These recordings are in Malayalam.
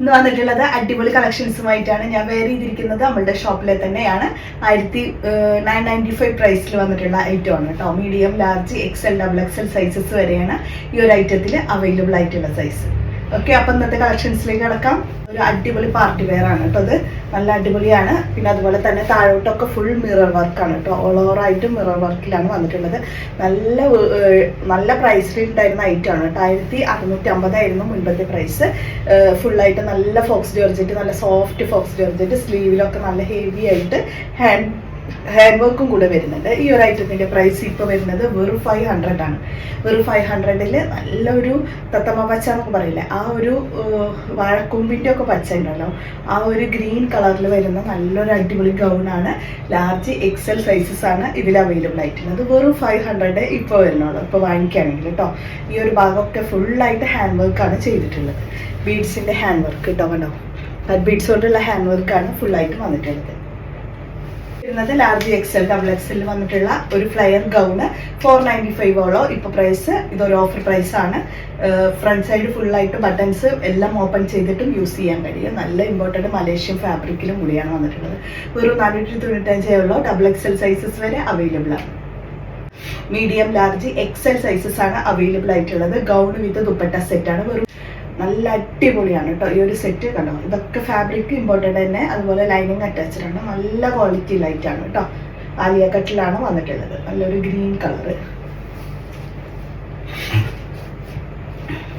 ഇന്ന് വന്നിട്ടുള്ളത് അടിപൊളി കളക്ഷൻസുമായിട്ടാണ്. ഞാൻ വേറെ ചെയ്തിരിക്കുന്നത് നമ്മളുടെ ഷോപ്പിലെ തന്നെയാണ്. ആയിരത്തി നയൻ നയന്റി ഫൈവ് പ്രൈസിൽ വന്നിട്ടുള്ള ഐറ്റം ആണ് കേട്ടോ. Medium large X XL double X L sizes വരെയാണ് ഈ ഒരു ഐറ്റത്തിൽ അവൈലബിൾ ആയിട്ടുള്ള സൈസ് ഓക്കെ അപ്പം ഇന്നത്തെ കളക്ഷൻസിലേക്ക് കിടക്കാം. ഒരു അടിപൊളി പാർട്ടി വെയർ ആണ് കേട്ടോ അത്. നല്ല അടിപൊളിയാണ്. പിന്നെ അതുപോലെ തന്നെ താഴോട്ടൊക്കെ ഫുൾ മിറർ വർക്കാണ് കേട്ടോ. ഓൾ ഓവർ ആയിട്ടും മിറർ വർക്കിലാണ് വന്നിട്ടുള്ളത്. നല്ല നല്ല പ്രൈസിൽ ഉണ്ടായിരുന്ന ഐറ്റം ആണ് കേട്ടോ. ആയിരത്തി അറുന്നൂറ്റി അമ്പതായിരുന്നു മുൻപത്തെ പ്രൈസ് ഫുള്ളായിട്ട് നല്ല ഫോക്സ് ജോർജറ്റ് നല്ല സോഫ്റ്റ് ഫോക്സ് ജോർജറ്റ് സ്ലീവിലൊക്കെ നല്ല ഹെവി ആയിട്ട് ഹാൻഡ് ഹാൻഡ് വർക്കും കൂടെ വരുന്നുണ്ട്. ഈ ഒരു ഐറ്റത്തിന്റെ പ്രൈസ് ഇപ്പോൾ വരുന്നത് വെറും ഫൈവ് ഹൺഡ്രഡ് ആണ്. വെറും ഫൈവ് ഹൺഡ്രഡിൽ നല്ലൊരു തത്തമ്മ പച്ച എന്നൊക്കെ പറയില്ലേ? ആ ഒരു വാഴക്കൊമ്പിന്റെ ഒക്കെ പച്ച ഉണ്ടല്ലോ. ആ ഒരു ഗ്രീൻ കളറിൽ വരുന്ന നല്ലൊരു അടിപൊളി ആണ്. ലാർജ് എക്സൽ സൈസസ് ആണ് ഇതിൽ അവൈലബിൾ ആയിട്ടുള്ളത്. വെറും ഫൈവ് ഹൺഡ്രഡ് ഇപ്പോൾ വരുന്നുള്ളൂ. ഇപ്പോൾ വാങ്ങിക്കുകയാണെങ്കിൽ കേട്ടോ. ഈ ഒരു ഭാഗമൊക്കെ ഫുള്ളായിട്ട് ഹാൻഡ് വർക്കാണ് ചെയ്തിട്ടുള്ളത്. ബീഡ്സിന്റെ ഹാൻഡ് വർക്ക് കേട്ടോ കണ്ടോ? ബീഡ്സ് കൊണ്ടുള്ള ഹാൻഡ് വർക്കാണ് ഫുള്ളായിട്ട് വന്നിട്ടുള്ളത്. വരുന്നത് ലാർജ് എക്സൽ ഡബിൾ എക്സൽ വന്നിട്ടുള്ള ഒരു ഫ്ലയർ ഗൗണ് ഫോർ നയന്റി ഫൈവോളോ ഇപ്പൊ പ്രൈസ് ഇതൊരു ഓഫർ പ്രൈസ് ആണ്. ഫ്രണ്ട് സൈഡ് ഫുൾ ആയിട്ട് ബട്ടൺസ് എല്ലാം ഓപ്പൺ ചെയ്തിട്ടും യൂസ് ചെയ്യാൻ കഴിയും. നല്ല ഇമ്പോർട്ടന്റ് മലേഷ്യൻ ഫാബ്രിക്കിലും കൂടിയാണ് വന്നിട്ടുള്ളത്. ഒരു നാനൂറ്റി തൊണ്ണൂറ്റഞ്ചേ ഉള്ളൂ. ഡബിൾ എക്സൽ സൈസസ് വരെ അവൈലബിൾ ആണ്. മീഡിയം ലാർജ് എക്സൽ സൈസസ് ആണ് അവൈലബിൾ ആയിട്ടുള്ളത്. ഗൗൺ വിത്ത് ദുപ്പട്ട സെറ്റ് ആണ്. വെറും നല്ല അടിപൊളിയാണ് കേട്ടോ ഈ ഒരു സെറ്റ് കണ്ടോ? ഇതൊക്കെ ഫാബ്രിക് ഇമ്പോർട്ടന്റ് തന്നെ. അതുപോലെ ലൈനിങ് അറ്റാച്ച്ഡ് ആണ്. നല്ല ക്വാളിറ്റി ലൈറ്റ് ആണ് കേട്ടോ ആലിയ കട്ടിലാണ് വന്നിട്ടുള്ളത്. നല്ലൊരു ഗ്രീൻ കളർ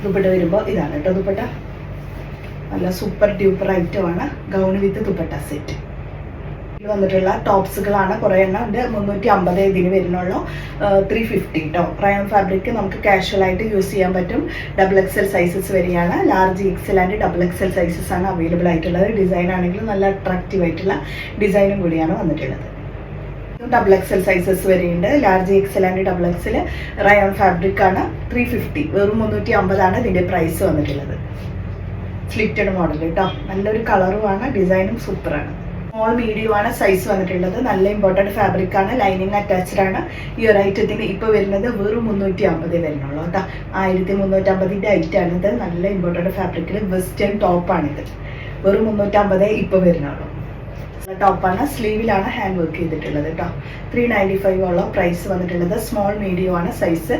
ദുപ്പട്ട വരുമ്പോൾ ഇതാണ് കേട്ടോ ദുപ്പട്ട. നല്ല സൂപ്പർ ഡ്യൂപ്പർ ഐറ്റം ആണ്. ഗൗൺ വിത്ത് ദുപ്പട്ട സെറ്റ് വന്നിട്ടുള്ള ടോപ്സുകളാണ്. കുറേ എണ്ണം ഉണ്ട്. മുന്നൂറ്റി അമ്പത് ഇതിന് വരുന്നുള്ളൂ. ത്രീ ഫിഫ്റ്റി കേട്ടോ റയോൺ ഫാബ്രിക് നമുക്ക് കാഷ്വൽ ആയിട്ട് യൂസ് ചെയ്യാൻ പറ്റും. ഡബിൾ എക്സൽ സൈസസ് വരികയാണ് large XL and double XL sizes ആണ് അവൈലബിൾ ആയിട്ടുള്ളത്. ഡിസൈൻ ആണെങ്കിലും നല്ല അട്രാക്റ്റീവ് ആയിട്ടുള്ള ഡിസൈനും കൂടിയാണ് വന്നിട്ടുള്ളത്. ഡബിൾ എക്സൽ സൈസസ് വരെയുണ്ട്. Large XL and double XL rayon fabric ആണ്. ത്രീ ഫിഫ്റ്റി വെറും മുന്നൂറ്റി അമ്പതാണ് ഇതിന്റെ പ്രൈസ് വന്നിട്ടുള്ളത്. സ്ലിറ്റഡ് മോഡൽ കേട്ടോ നല്ലൊരു കളറുമാണ് ഡിസൈനും സൂപ്പറാണ് സ്മോൾ മീഡിയം ആണ് സൈസ് വന്നിട്ടുള്ളത്. നല്ല ഇമ്പോർട്ടന്റ് ഫാബ്രിക് ആണ് ലൈനിങ് അറ്റാച്ച്ഡ് ആണ്. ഈ ഒരു ഐറ്റത്തിന് ഇപ്പോൾ വരുന്നത് വെറും മുന്നൂറ്റി അമ്പത് വരുന്നുള്ളൂ കേട്ടോ. ആയിരത്തി മുന്നൂറ്റമ്പതിന്റെ ഐറ്റാണ് ഇത് നല്ല ഇമ്പോർട്ടന്റ് ഫാബ്രിക്കിൽ വെസ്റ്റേൺ ടോപ്പാണിത് വെറും മുന്നൂറ്റമ്പതേ ഇപ്പോൾ വരുന്നുള്ളൂ. ടോപ്പാണ് സ്ലീവിലാണ് ഹാൻഡ് വർക്ക് ചെയ്തിട്ടുള്ളത് കേട്ടോ. ത്രീ നയന്റി ഫൈവ് ഉള്ള പ്രൈസ് വന്നിട്ടുള്ളത്. സ്മോൾ മീഡിയം ആണ്. സൈസ്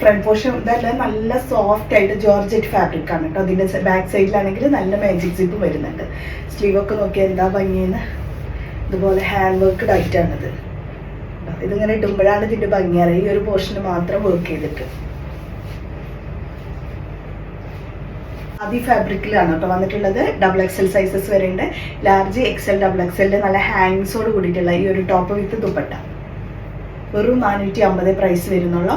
ഫ്രണ്ട് പോർഷൻ ഇതെല്ലാം നല്ല സോഫ്റ്റ് ആയിട്ട് ജോർജറ്റ് ഫാബ്രിക് ആണ് കേട്ടോ. അതിന്റെ ബാക്ക് സൈഡിലാണെങ്കിൽ നല്ല മാജിക് സിപ്പ് വരുന്നുണ്ട്. സ്ലീവ് ഒക്കെ നോക്കിയാൽ എന്താ ഭംഗിയെന്ന്? ഇതുപോലെ ഹാൻഡ് വർക്ക് ആയിട്ടാണിത് ഇതിങ്ങനെ ഇടുമ്പോഴാണ് ഇതിന്റെ ഭംഗിയാണ് ഈ ഒരു പോർഷന് മാത്രം വർക്ക് ചെയ്തിട്ട്. ആദ്യ ഫാബ്രിക്കിലാണ് കേട്ടോ വന്നിട്ടുള്ളത്. ഡബിൾ എക്സൽ സൈസസ് വരെ ഉണ്ട് ലാർജ് എക്സൽ ഡബിൾ എക്സലിന്റെ നല്ല ഹാങ്സോട് കൂടിയിട്ടുള്ള ഈ ഒരു ടോപ്പ് വിത്ത് ദുപ്പട്ട. വെറും നാനൂറ്റി അമ്പത് പ്രൈസ് വരുന്നുള്ള.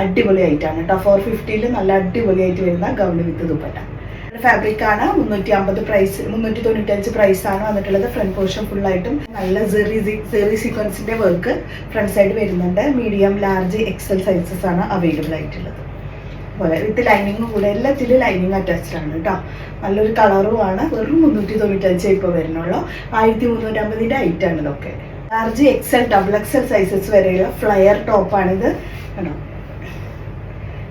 അടിപൊളി ആയിട്ടാണ് കേട്ടോ ഫോർ ഫിഫ്റ്റിയിൽ നല്ല അടിപൊളിയായിട്ട് വരുന്ന ഗൗൺ വിത്ത് ദുപ്പട്ട. ഫാബ്രിക് ആണ്. മുന്നൂറ്റി അമ്പത് പ്രൈസ് മുന്നൂറ്റി തൊണ്ണൂറ്റഞ്ച് പ്രൈസ് ആണ് വന്നിട്ടുള്ളത്. ഫ്രണ്ട് പോർഷൻ ഫുൾ ആയിട്ടും. നല്ല സെറി സെറി സീക്വൻസിന്റെ വർക്ക് ഫ്രണ്ട് സൈഡ് വരുന്നുണ്ട്. മീഡിയം ലാർജ് എക്സൽ സൈസസ് ആണ് അവൈലബിൾ ആയിട്ടുള്ളത്. പോലെ വിത്ത് ലൈനിങ്ങും കൂടെ എല്ലാത്തിലും ലൈനിങ് അറ്റാച്ച്ഡ് ആണ് കേട്ടോ. നല്ലൊരു കളറും ആണ്. വെറും മുന്നൂറ്റി തൊണ്ണൂറ്റഞ്ചേ ഇപ്പോൾ വരുന്നുള്ളൂ. ആയിരത്തി മുന്നൂറ്റമ്പതിന്റെ ഐറ്റാണ് ഇതൊക്കെ. Large XL double XL sizes വരെയുള്ള ഫ്ലയർ ടോപ്പാണിത് കേട്ടോ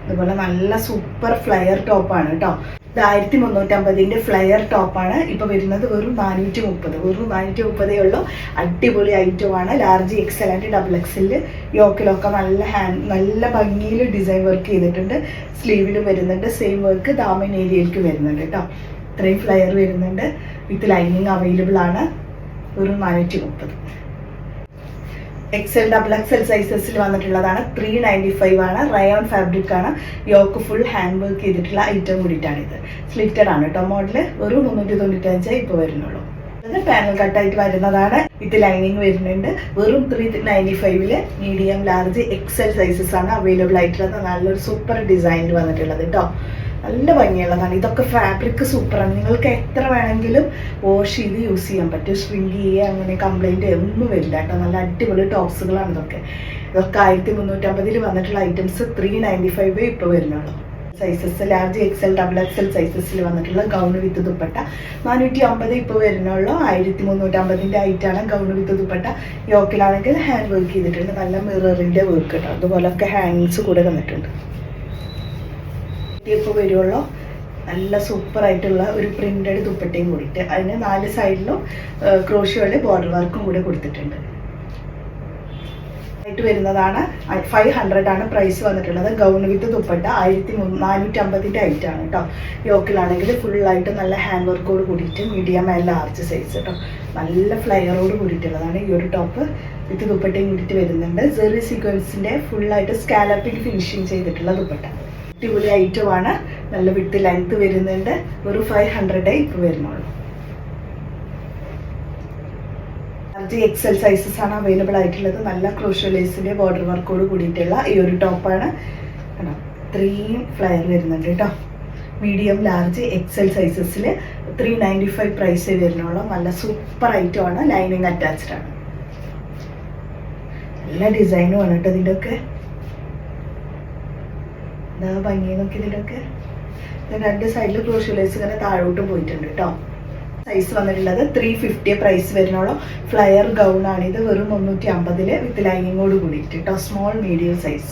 അതുപോലെ നല്ല സൂപ്പർ ഫ്ലയർ ടോപ്പാണ് കേട്ടോ. ഇത് ആയിരത്തി മുന്നൂറ്റമ്പതിന്റെ ഫ്ലയർ ടോപ്പാണ് ഇപ്പോൾ വരുന്നത്. വെറും നാനൂറ്റി മുപ്പത് വെറും നാനൂറ്റി മുപ്പതേ ഉള്ളൂ. അടിപൊളി ഐറ്റമാണ്. ലാർജ് എക്സൽ ആൻഡ് ഡബിൾ എക്സിൽ യോക്കിലൊക്കെ നല്ല ഹാൻഡ് നല്ല ഭംഗിയിൽ ഡിസൈൻ വർക്ക് ചെയ്തിട്ടുണ്ട്. സ്ലീവിലും വരുന്നുണ്ട്. സെയിം വർക്ക് ദാമൻ ഏരിയയിലേക്ക് വരുന്നുണ്ട് കേട്ടോ. ഇത്രയും ഫ്ലയർ വരുന്നുണ്ട്. വിത്ത് ലൈനിങ് അവൈലബിൾ ആണ്. വെറും നാനൂറ്റി മുപ്പത് എക്സൽ ഡബിൾ എക്സൽ സൈസസിൽ വന്നിട്ടുള്ളതാണ്. ത്രീ നയന്റി ഫൈവ് ആണ്. റയോൺ ഫാബ്രിക് ആണ്. യോക്ക് ഫുൾ ഹാൻഡ് വർക്ക് ചെയ്തിട്ടുള്ള ഐറ്റം കൂടിയിട്ടാണ് ഇത് സ്ലിറ്റഡ് ആണ് കേട്ടോ മോഡൽ ഒരു മുന്നൂറ്റി തൊണ്ണൂറ്റഞ്ച് ഇപ്പോൾ വരുന്നുള്ളൂ അത് പാനൽ കട്ടായിട്ട് വരുന്നതാണ്. ഇത് ലൈനിങ് വരുന്നുണ്ട്. വെറും ത്രീ നയന്റി ഫൈവിൽ മീഡിയം ലാർജ് എക്സൽ സൈസസ് ആണ് അവൈലബിൾ ആയിട്ടുള്ളത്. നല്ലൊരു സൂപ്പർ ഡിസൈനിൽ വന്നിട്ടുള്ളത് കേട്ടോ നല്ല ഭംഗിയുള്ളതാണ്. ഇതൊക്കെ ഫാബ്രിക് സൂപ്പറാണ്. നിങ്ങൾക്ക് എത്ര വേണമെങ്കിലും വാഷ് ചെയ്ത് യൂസ് ചെയ്യാൻ പറ്റും. സ്വിങ് ചെയ്യുക അങ്ങനെ കംപ്ലൈന്റ് ഒന്നും വരില്ല കേട്ടോ. നല്ല അടിപൊളി ടോപ്സുകളാണ് ഇതൊക്കെ. ഇതൊക്കെ ആയിരത്തി മുന്നൂറ്റമ്പതിൽ വന്നിട്ടുള്ള ഐറ്റംസ് ത്രീ നയന്റി ഫൈവ് ഇപ്പോൾ വരുന്നുള്ളൂ. Sizes large XL double XL സൈസസിൽ വന്നിട്ടുള്ള ഗൗൺ വിത്ത് ദുപ്പട്ട. നാനൂറ്റി അമ്പത് ഇപ്പോൾ വരുന്നുള്ളൂ. ആയിരത്തി മുന്നൂറ്റമ്പതിന്റെ ആയിട്ടാണ് ഗൗൺ വിത്ത് ദുപ്പട്ട. യോക്കിലാണെങ്കിൽ ഹാൻഡ് വർക്ക് ചെയ്തിട്ടുണ്ട്. നല്ല മിററിന്റെ വർക്ക് കേട്ടോ. അതുപോലൊക്കെ ഹാങ്ങിങ്സ് കൂടെ വന്നിട്ടുണ്ട്. ഇപ്പോൾ വരുള്ളൂ നല്ല സൂപ്പർ ആയിട്ടുള്ള ഒരു പ്രിന്റഡ് ദുപ്പട്ടയും കൂടിയിട്ട്. അതിന് നാല് സൈഡിലും ക്രോഷ്യോയുടെ ബോർഡർ വർക്കും കൂടെ കൊടുത്തിട്ടുണ്ട്. ആയിട്ട് വരുന്നതാണ് ഫൈവ് ഹൺഡ്രഡ് ആണ് പ്രൈസ് വന്നിട്ടുള്ളത്. ഗൗൺ വിത്ത് ദുപ്പട്ട ആയിരത്തി നാനൂറ്റി അമ്പതിന്റെ ഐറ്റം ആണ് കേട്ടോ യോക്കിലാണെങ്കിൽ ഫുള്ളായിട്ട് നല്ല ഹാൻഡ് വർക്കോട് കൂടിയിട്ട് മീഡിയം ആൻഡ് ലാർജ് സൈസ് കേട്ടോ നല്ല ഫ്ലയറോട് കൂടിയിട്ടുള്ളതാണ് ഈ ഒരു ടോപ്പ് വിത്ത് ദുപ്പട്ടയും കൂടിയിട്ട് വരുന്നുണ്ട്. സെറി സീക്വൻസിന്റെ ഫുള്ളായിട്ട് സ്കാലപ്പിൽ ഫിനിഷിങ് ചെയ്തിട്ടുള്ള ദുപ്പട്ട. അടിപൊളി ഐറ്റമാണ് നല്ല വിട്ട് ലെങ്ത് വരുന്നുണ്ട്. ഒരു ഫൈവ് ഹൺഡ്രഡേ ഇപ്പോൾ വരുന്നുള്ളൂ. എക്സൽ സൈസസ് ആണ് അവൈലബിൾ ആയിട്ടുള്ളത്. നല്ല ക്രോഷ്യലൈസിന്റെ ബോർഡർ വർക്കോട് കൂടിയിട്ടുള്ള ഈ ഒരു ടോപ്പാണ് കണ്ടോ? ഇത്രയും ഫ്ലയർ വരുന്നുണ്ട് കേട്ടോ. മീഡിയം ലാർജ് എക്സൽ സൈസസിൽ ത്രീ നയന്റി ഫൈവ് പ്രൈസ് വരുന്നുള്ളൂ. നല്ല സൂപ്പർ ഐറ്റം ആണ്. ലൈനിങ് അറ്റാച്ച്ഡ് ആണ്. നല്ല ഡിസൈനും ആണ് കേട്ടോ ഇതിന്റെ ഒക്കെ എന്താ ഭംഗി നോക്കി ഇതിന്റെ രണ്ട് സൈഡിൽ ക്രോഷ്യലൈസ് ഇങ്ങനെ താഴോട്ട് പോയിട്ടുണ്ട് കേട്ടോ സൈസ് വന്നിട്ടുള്ളത് ത്രീ ഫിഫ്റ്റി പ്രൈസ് വരുന്നുള്ളൂ ഫ്ലയർ ഗൗൺ ആണ് ഇത് വെറും മുന്നൂറ്റി അമ്പതിൽ വിത്ത് ലൈനിങ്ങോട് കൂടിയിട്ട് കേട്ടോ സ്മോൾ മീഡിയം സൈസ്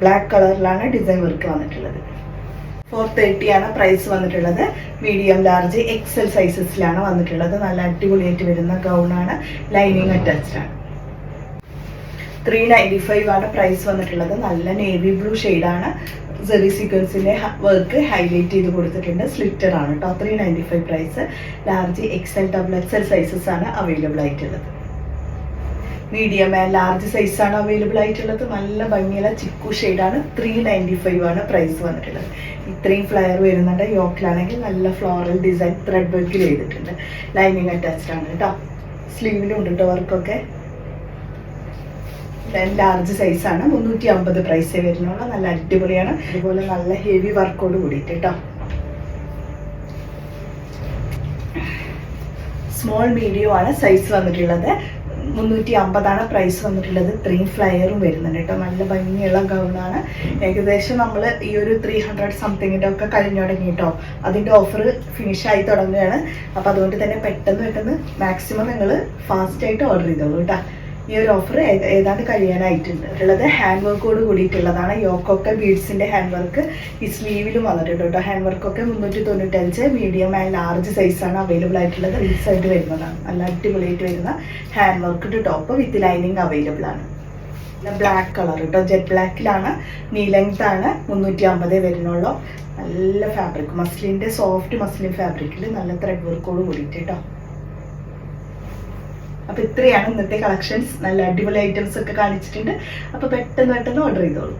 ബ്ലാക്ക് കളറിലാണ് ഡിസൈൻ വർക്ക് വന്നിട്ടുള്ളത്. ഫോർ തേർട്ടി ആണ് പ്രൈസ് വന്നിട്ടുള്ളത്. മീഡിയം ലാർജ് എക്സൽ സൈസസിലാണ് വന്നിട്ടുള്ളത്. നല്ല അടിപൊളിയായിട്ട് വരുന്ന ഗൗൺ ആണ്. ലൈനിങ് അറ്റാച്ച്ഡ് ആണ്. ത്രീ നയന്റി ഫൈവ് ആണ് പ്രൈസ് വന്നിട്ടുള്ളത്. നല്ല നേവി ബ്ലൂ ആണ്. സെറി സീക്വൻസിന്റെ വർക്ക് ഹൈലൈറ്റ് ചെയ്ത് കൊടുത്തിട്ടുണ്ട്. സ്ലിറ്റർ ആണ് കേട്ടോ three ninety five price large XL double XL sizes ആണ് അവൈലബിൾ ആയിട്ടുള്ളത്. മീഡിയം ആൻഡ് ലാർജ് സൈസ് ആണ് അവൈലബിൾ ആയിട്ടുള്ളത്. നല്ല ഭംഗിയുള്ള ചിക്കു ആണ്. ത്രീ നയന്റി ഫൈവ് ആണ് പ്രൈസ് വന്നിട്ടുള്ളത്. ഇത്രയും ഫ്ലയർ വരുന്നുണ്ട്. യോക്കിലാണെങ്കിൽ നല്ല ഫ്ലോറൽ ഡിസൈൻ ത്രെഡ് വർക്കിൽ ചെയ്തിട്ടുണ്ട്. ലൈനിങ് അറ്റാച്ച്ഡ് ആണ് കേട്ടോ സ്ലീവിലും ഉണ്ട് കേട്ടോ വർക്കൊക്കെ ലാർജ് സൈസ് ആണ്. മുന്നൂറ്റി അമ്പത് പ്രൈസേ വരുന്നുള്ളൂ. നല്ല അടിപൊളിയാണ്. അതുപോലെ നല്ല ഹെവി വർക്കോട് കൂടിയിട്ട് കേട്ടോ സ്മോൾ മീഡിയം ആണ് സൈസ് വന്നിട്ടുള്ളത്. മുന്നൂറ്റി അമ്പതാണ് പ്രൈസ് വന്നിട്ടുള്ളത്. ത്രീ ഫ്ലയറും വരുന്നുണ്ട് കേട്ടോ നല്ല ഭംഗിയുള്ള ഗൗണാണ് ഏകദേശം നമ്മൾ ഈ ഒരു ത്രീ ഹൺഡ്രഡ് സംതിങ്ങിന്റെ ഒക്കെ കഴിഞ്ഞു തുടങ്ങി കേട്ടോ അതിന്റെ ഓഫർ ഫിനിഷ് ആയി തുടങ്ങുകയാണ്. അപ്പോൾ അതുകൊണ്ട് തന്നെ പെട്ടെന്ന് പെട്ടെന്ന് മാക്സിമം നിങ്ങൾ ഫാസ്റ്റായിട്ട് ഓർഡർ ചെയ്തോളൂ കേട്ടോ ഈ ഒരു ഓഫർ ഏതാണ്ട് കഴിയാനായിട്ടുണ്ട്. ഉള്ളത് ഹാൻഡ് വർക്കോട് കൂടിയിട്ടുള്ളതാണ്. യോക്കൊക്കെ ബീഡ്സിന്റെ ഹാൻഡ് വർക്ക് ഈ സ്ലീവിലും വന്നിട്ടുണ്ട് കേട്ടോ. ഹാൻഡ് വർക്കൊക്കെ മുന്നൂറ്റി തൊണ്ണൂറ്റഞ്ച് മീഡിയം ആൻഡ് ലാർജ് സൈസാണ് അവൈലബിൾ ആയിട്ടുള്ളത്. ബീഡ്സ് ആയിട്ട് വരുന്നതാണ്. നല്ല അടിപൊളിയായിട്ട് വരുന്ന hand work top with lining available ആണ്. ബ്ലാക്ക് കളർ കേട്ടോ. ജെറ്റ് ബ്ലാക്കിലാണ് നീ ലെങ്ത് ആണ്. മുന്നൂറ്റി അമ്പത് വരുന്നുള്ളൂ. നല്ല ഫാബ്രിക് മസ്ലിന്റെ സോഫ്റ്റ് മസ്ലിൻ ഫാബ്രിക്കിൽ നല്ല ത്രെഡ് വർക്കോട് കൂടിയിട്ട് കേട്ടോ. അപ്പോൾ ഇത്രയാണ് ഇന്നത്തെ കളക്ഷൻസ് നല്ല അടിപൊളി ഐറ്റംസ് ഒക്കെ കാണിച്ചിട്ടുണ്ട്. അപ്പോൾ പെട്ടെന്ന് പെട്ടെന്ന് ഓർഡർ ചെയ്തോളൂ.